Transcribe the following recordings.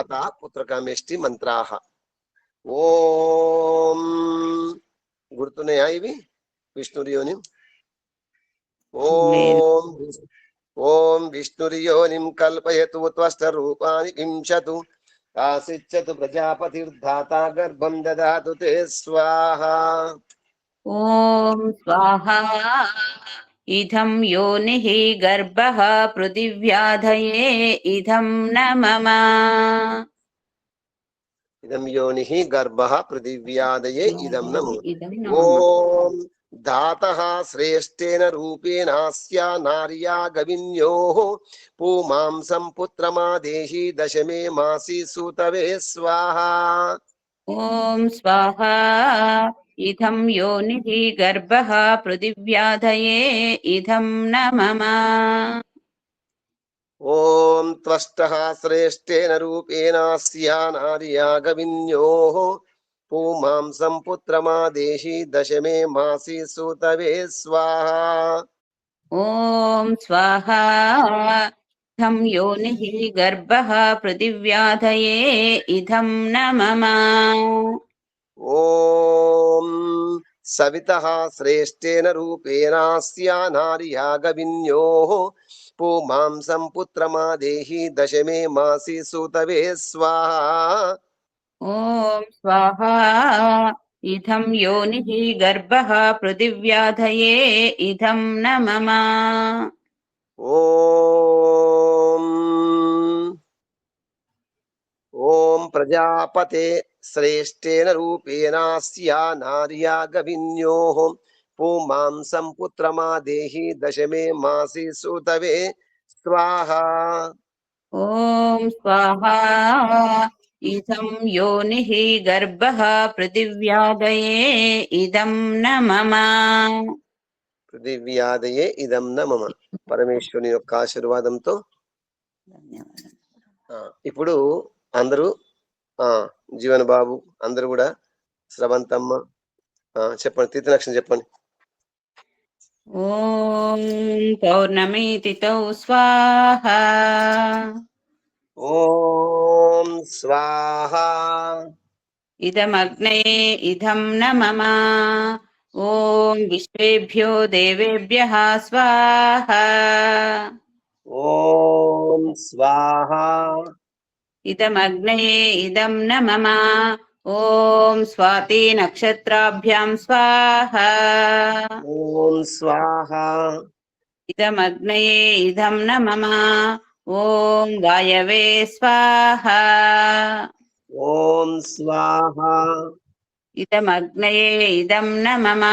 అత పుత్రకామేష్టి మంత్రాహ ఓం గుర్తున్నాయా ఇవి? విష్ణుర్యోని? ఓం ఓం విష్ణుర్యోనిం కల్పయతు త్వష్ట రూపాని కింశతు కాసిచ్చతు ప్రజాపతిర్ధాత గర్భం దదాతు తే స్వాహ. ఓం స్వాహ. इदं योनिः गर्भः पृथिव्याधये इदं न मम। इदं योनिः गर्भः पृथिव्यादये इदं न मम। ॐ धातः श्रेष्ठेन रूपेणास्या नार्या गविन्योः। पुमांसं पुत्रमादेहि दशमे मासि सुतवे स्वाहा। ॐ स्वाहा। इदं योनिधि गर्भः पृथिव्याधये इदं न मम। ॐ त्वष्टः श्रेष्ठेन रूपेण स्यानार्यागविन्योः पुमांसं पुत्रमादेशि दशमे मासि सुतवे स्वाहा। ॐ स्वाहा। इदं योनिः गर्भः पृथिव्याधये इदं न मम। ॐ सवितः श्रेष्ठेन रूपेणास्या नार्यागविन्योः पुमांसं दशमे मासि सुतवे स्वाहा। ओम स्वाहा। इदं योनिः गर्भः पृथिव्याधये इदं न मम ॐ प्रजापते శ్రేష్టేన రూపేణాస్య నార్యా గవిన్యోః పూమాంసం పుత్రమాదేహి దశమే మాసి సూతవే స్వాహా ॐ स्वाहा इदं योनिः गर्भः पृथिव्याधये इदं न मम పృథివ్యాదయే ఇదం న మమ పరమేశ్వరుని యొక్క ఆశీర్వాదంతో ఆ, ఇప్పుడు అందరూ ఆ జీవన్ బాబు అందరు కూడా. శ్రవంతమ్మ చెప్పండి తీర్థ చెప్పండి. ఓం పౌర్ణమితితో స్వాహ. ఓం స్వాహ. ఇదమగ్నే ఇదం నమమ. ఓం విశ్వేభ్యో దేవేభ్య స్వాహ. ఓం స్వాహ. इदमग्नये इदं न मम। ॐ स्वातिनक्षत्राभ्यां स्वाहा। ॐ स्वाहा। इदमग्नये इदं न मम। ॐ गायवे स्वाहा। ॐ स्वाहा। इदमग्नये इदं न मम।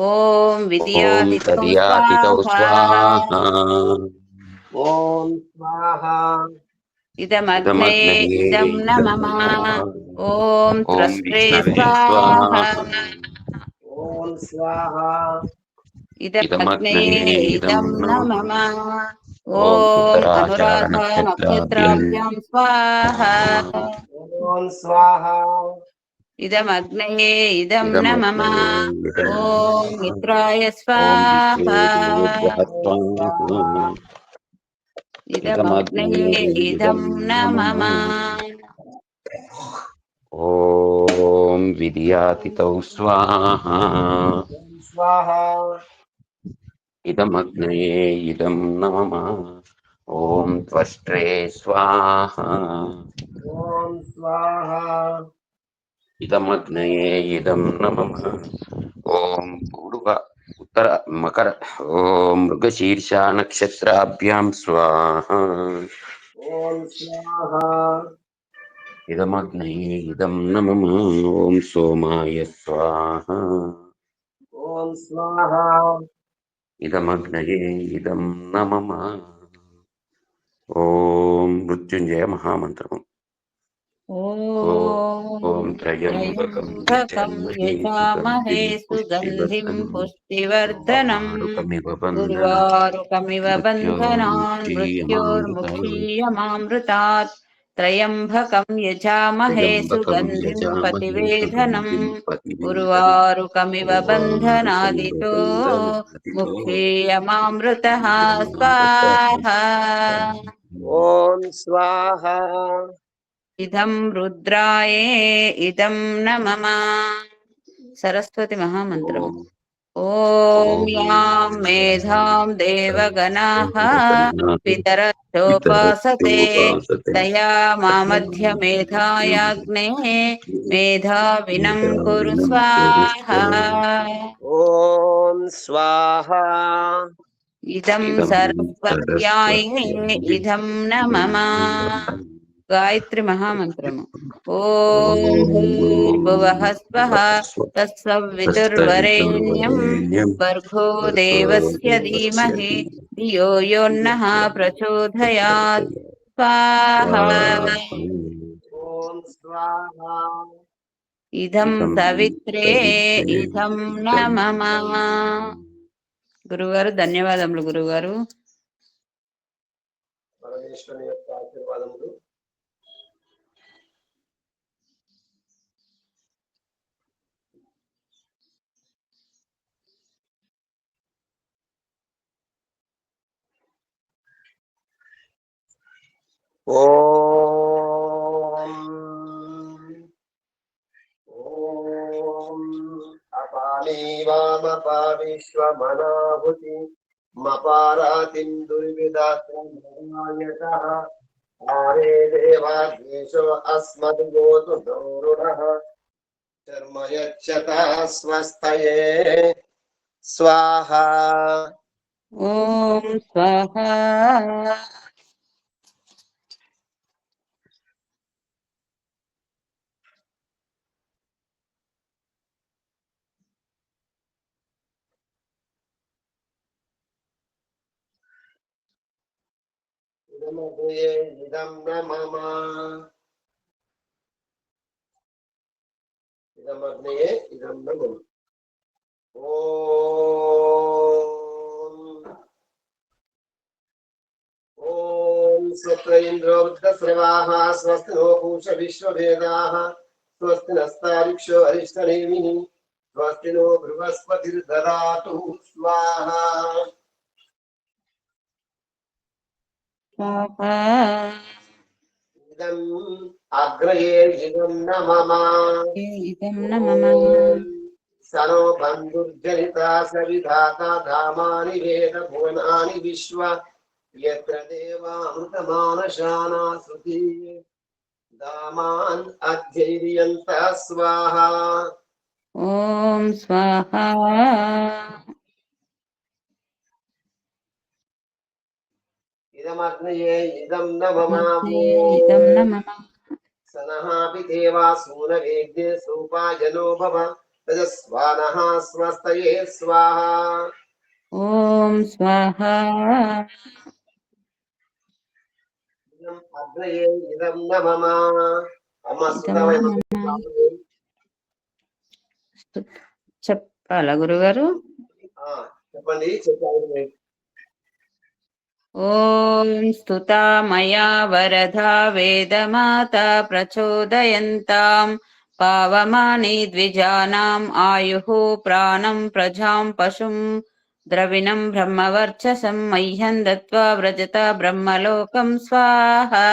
ॐ विद्यादितौ स्वाहा। ॐ स्वाहा। ఇదమగ్నే ఇదం నమమ ఓం త్రస్త్రే స్వాహ ఓం స్వాహ ఇదమగ్నే ఇదం నమమ ఓం అనురాధ నక్షత్రాభ్యాం స్వాహ ఓం స్వాహ ఇదమగ్నే ఇదం నమమ ఓం మిత్రాయ స్వాహ इदं न मम ॐ विद्यातितौ स्वाहा इदमग्नये इदं न मम ॐ त्वष्ट्रे स्वाहा इदमग्नये इदं न मम ॐ पूर्व ఉత్తర మకర ఓం మృగశీర్ష నక్షత్రాభ్యాం స్వాహ ఇదమగ్నై ఇదం ఓం సోమాయ స్వాహ ఓం స్వాహ ఇదమగ్నయే ఇదం నమ ఓం మృత్యుంజయ మహామంత్రము ॐ त्रयम्बकं यजामहे सुगन्धिं पुष्टिवर्धनम् उर्वारुकमिव बन्धनान् यजामहे सुगन्धिं पतिवेधनम् उर्वारुकमिव बन्धनादितो स्वाहा। ॐ स्वाहा। ఇదం రుద్రాయే ఇదం న మమ సరస్వతి మహామంత్రము ఓం యాం మేధాం దేవగణాః పితరచోపాసతే దయా మామధ్య మేధాయాగ్నే మేధావినం కురు స్వాహ ఓం స్వాహ ఇదం ఇదం సర్వజ్ఞాయే ఇదం న మమ గాయత్రి మహామంత్రము ఓం భూర్భువః స్వః తత్సవితుర్వరేణ్యం భర్గో దేవస్య ధీమహి ధియో యో ప్రచోదయాత్ స్వాహ ఇదం సవిత్రే ఇదం న గురుగారు ధన్యవాదములు గురుగారు పరమేశ్వరుని ओम ओम अपामेवाम अपाविश्वमनाहुति मपारातिं दुर्विदात्मनायतः आरे अस्मद्गोतु स्वाहा स्वाहा। స్వాహ ఓం స్వాహ ఇదమగ్నయే ఇదం న మమ ఇదమగ్నయే ఇదం న మమ ఓం ఓం స్వత్ర ఇంద్రో వృద్ధశ్రవాः స్వస్తి నో పూష విశ్వవేదాः స్వస్తి నస్తారిక్షో అరిష్టనేమిః స్వస్తి నో బృహస్పతిర్దదాతు స్వాహా స్వాహ ఇదం అగ్రయే ఇదం న మమ ఇదం న మమ సనో బంధుర్జనిత సవిధాత ధామాని వేద భువనాని విశ్వ. యత్ర దేవామృతమానశానా శృతి దామాన్ అధ్యైర్యంత స్వాహ. ఓం స్వాహ. ఇదం సనహాపి సూపాజనో భవ తజస్వానః స్వస్తయే స్వాహ ఓం స్వాహ. చెప్పాలా గురుగారు? చెప్పండి చెప్పాలి. ఓం స్తుతా మయా వరదా వేదమాతా ప్రచోదయంతాం. పావమాని ద్విజానాం ఆయుః ప్రాణం ప్రజాం పశుం. ద్రవిణం బ్రహ్మవర్చసం మహ్యం దత్వా వ్రజత బ్రహ్మలోకం స్వాహా.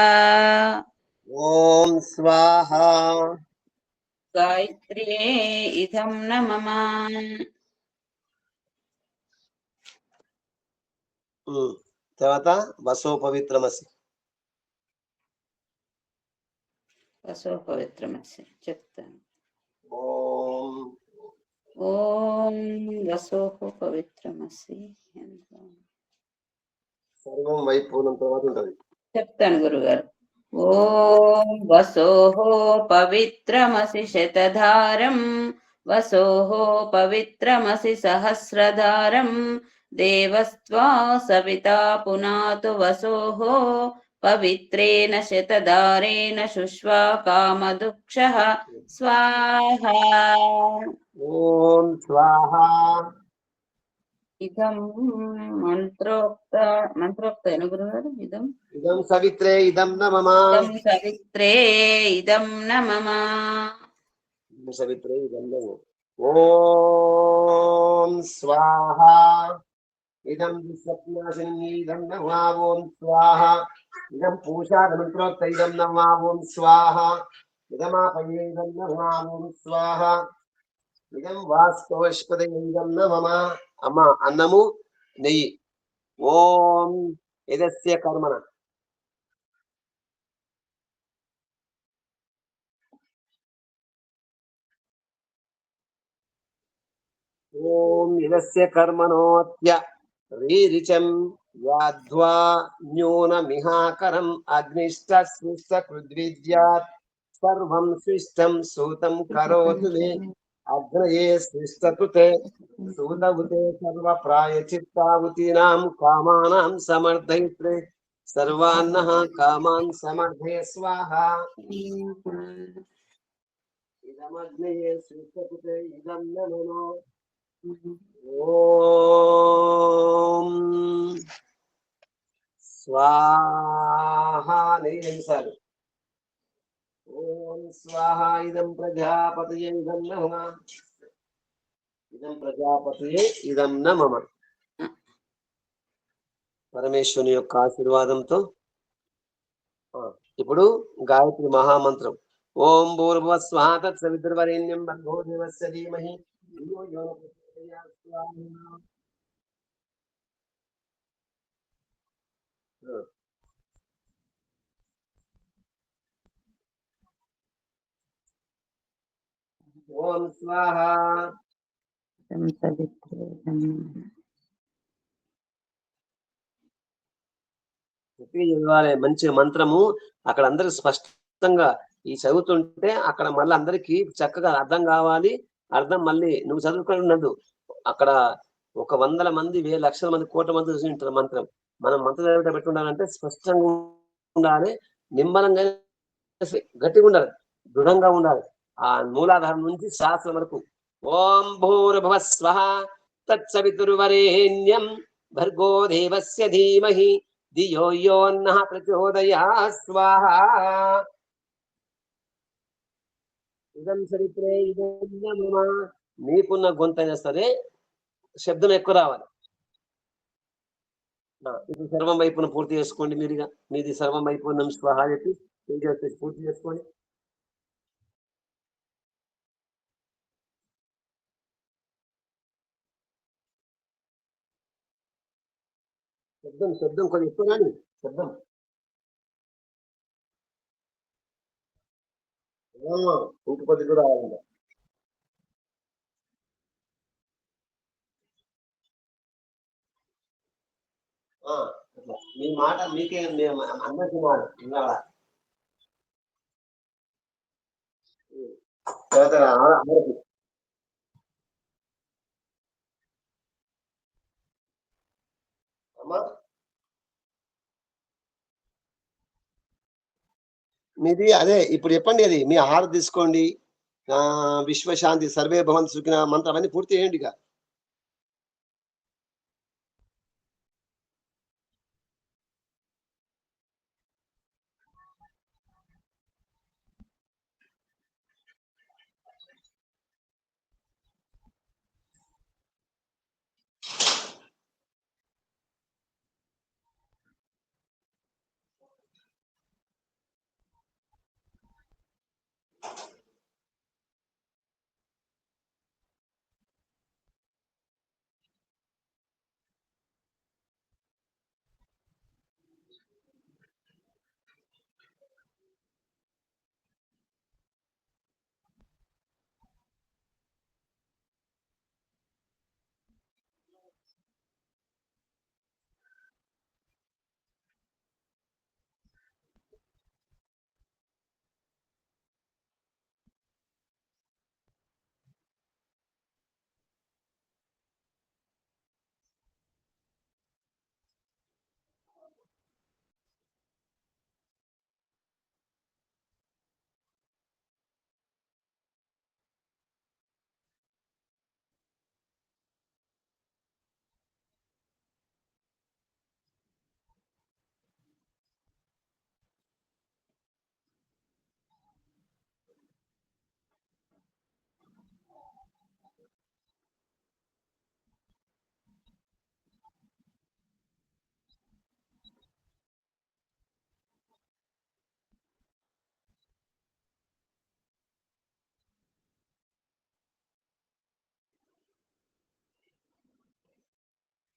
ఓం స్వాహ. గాయత్ర్యే ఇదం న మమ ఉమ్. తర్వాత వసో పవిత్రమసి వసో పవిత్రమసి చెప్తాను. ఓం. ఓం వసోః పవిత్రమసి సర్వం వైపూర్ణం తర్వాత ఉంటది. చెప్తాను గురుగారు. ఓం వసోః పవిత్రమసి శతధారం వసోః పవిత్రమసి సహస్రధారం దేవస్త్వా సవితా పునాతు వసోః పవిత్రేణ శతధారేణ శుష్వా కామదుక్షః స్వాహా ఓం స్వాహ ఇదం మంత్రోక్త మంత్రోక్తేన గురుగారు ఇదం ఇదం సవిత్రే ఇదం న మమ ఇదం సవిత్రే ఇదం న మమ సవిత్రే ఇదం న ఓం స్వాహ ఇదం దుస్వప్నాశిని ఇదం న స్వాహ ఇదం పూషాదమంత్రోక్త ఇదం నమావోం స్వాహ ఇదమాపయే ఇదం నమా స్వాహ ఇదం వాస్తవస్పద ఇదం నమమ అమ్మ అన్నము నెయ్యి ఓం ఇదస్య కర్మణ ఓం ఇదస్య కర్మణోత్య रीरिचम् व्याध्वा न्यूनमिहाकरम् अग्निष्ट स्पृष्ट कृद्विद्यात् सर्वं स्विष्टं सूतं करोतु मे अग्नये स्विष्टतु ते सूतवुते सर्वप्रायचित्तावुतीनां कामानां समर्थयित्रे सर्वान्नः कामान् समर्थय स्वाहा। इदमग्नये स्विष्टतु ते इदं न मनो। ఓం స్వాహ. నిమిషాలు ఓం స్వాహ. ఇదం ప్రజాపతయే ఇదం నమ. ఇదం ప్రజాపతయే ఇదం నమ పరమేశ్వరుని యొక్క ఆశీర్వాదంతో. ఇప్పుడు గాయత్రి మహామంత్రం. ఓం భూర్భువ స్వాహ తత్సవితుర్వరేణ్యం భర్గో దేవస్య ధీమహి. ఓం స్వాహ. చెప్పి చదవాలి మంచి మంత్రము. అక్కడ అందరికి స్పష్టంగా ఈ చదువుతుంటే అక్కడ మళ్ళీ అందరికి చక్కగా అర్థం కావాలి. అర్థం మళ్ళీ నువ్వు చదువుకొని ఉండదు అక్కడ ఒక వందల మంది వేల లక్షల మంది కోట్ల మంది చూసి ఉంటారు మంత్రం. మనం మంత్రం చదివేట స్పష్టంగా ఉండాలి నిమ్మలంగా గట్టిగా ఉండాలి దృఢంగా ఉండాలి. ఆ మూలాధారం నుంచి శాస్త్రం వరకు. ఓం భూర్భువ స్వ తత్సవితుర్వరేణ్యం భర్గో దేవస్య ధీమహి ధియో యోన్నః ప్రచోదయా స్వాహ ఇదం చరిత్రే ఇదం మమ నీకున్న గొంతైనా సరే శబ్దం ఎక్కువ రావాలి. ఇది సర్వం వైపున పూర్తి చేసుకోండి మీరుగా. మీది సర్వం వైపున స్వహా చెప్పి తేజ పూర్తి చేసుకోండి. శబ్దం శబ్దం కొంచెం ఎక్కువ కానీ శబ్దం. ఆ, కొద్ది కూడా రావాలంట మీ మాట మీకే మేము అందరికి మాట వినాలా అందరికి. అమ్మా? మీది అదే ఇప్పుడు చెప్పండి అది మీ ఆహారం తీసుకోండి విశ్వశాంతి సర్వే భవన్ సుఖిన మంత్రం అవన్నీ పూర్తి చేయండి ఇక